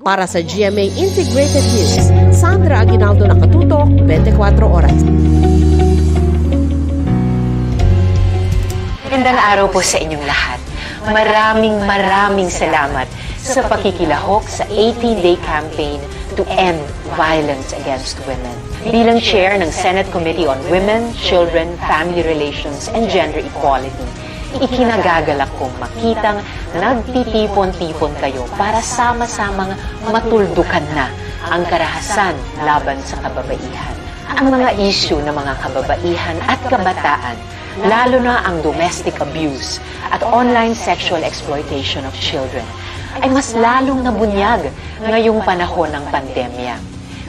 Para sa GMA Integrated News, Sandra Aguinaldo nakatutok, 24 oras. Magandang araw po sa inyong lahat. Maraming maraming salamat sa pakikilahok sa 18-day campaign to end violence against women. Bilang chair ng Senate Committee on Women, Children, Family Relations, and Gender Equality, ikinagagalak kong makitang nagtitipon-tipon kayo para sama-samang matuldukan na ang karahasan laban sa kababaihan. Ang mga issue ng mga kababaihan at kabataan, lalo na ang domestic abuse at online sexual exploitation of children, ay mas lalong nabunyag ngayong panahon ng pandemya.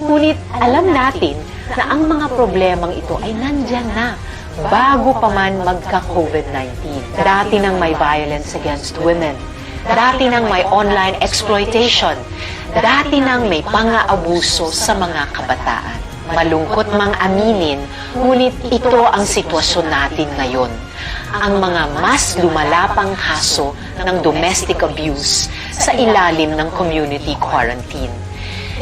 Ngunit alam natin na ang mga problemang ito ay nandyan na bago pa man magka-COVID-19. Dati nang may violence against women, dati nang may online exploitation, dati nang may pang-aabuso sa mga kabataan. Malungkot mang aminin, ngunit ito ang sitwasyon natin ngayon. Ang mga mas lumalapang kaso ng domestic abuse sa ilalim ng community quarantine.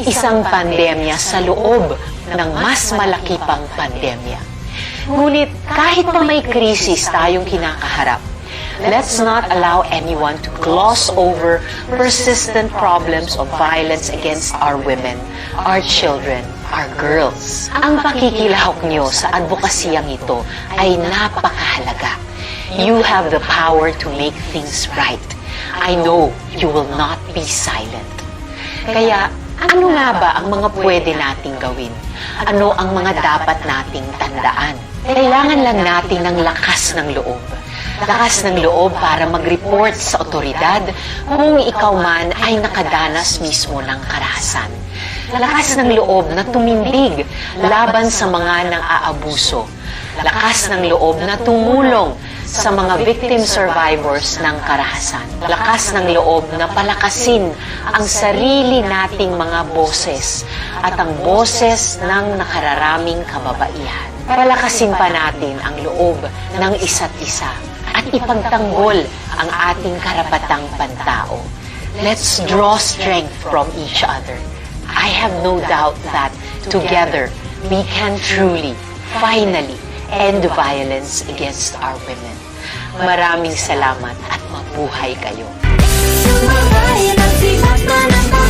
Isang pandemya sa loob ng mas malaki pang pandemya. Ngunit kahit pa may krisis tayong kinakaharap, let's not allow anyone to gloss over persistent problems of violence against our women, our children, our girls. Ang pakikilahok nyo sa advokasiyang ito ay napakahalaga. You have the power to make things right. I know you will not be silent. Kaya, ano nga ba ang mga pwede nating gawin? Ano ang mga dapat nating tandaan? Kailangan lang natin ng lakas ng loob. Lakas ng loob para mag-report sa otoridad kung ikaw man ay nakadanas mismo ng karahasan. Lakas ng loob na tumindig laban sa mga nang aabuso. Lakas ng loob na tumulong sa mga victim survivors ng karahasan. Lakas ng loob na palakasin ang sarili nating mga boses at ang boses ng nakararaming kababaihan. Palakasin pa natin ang loob ng isa't isa at ipagtanggol ang ating karapatang pantao. Let's draw strength from each other. I have no doubt that together we can truly, finally, end violence against our women. Maraming salamat at mabuhay kayo. Sumabayan at na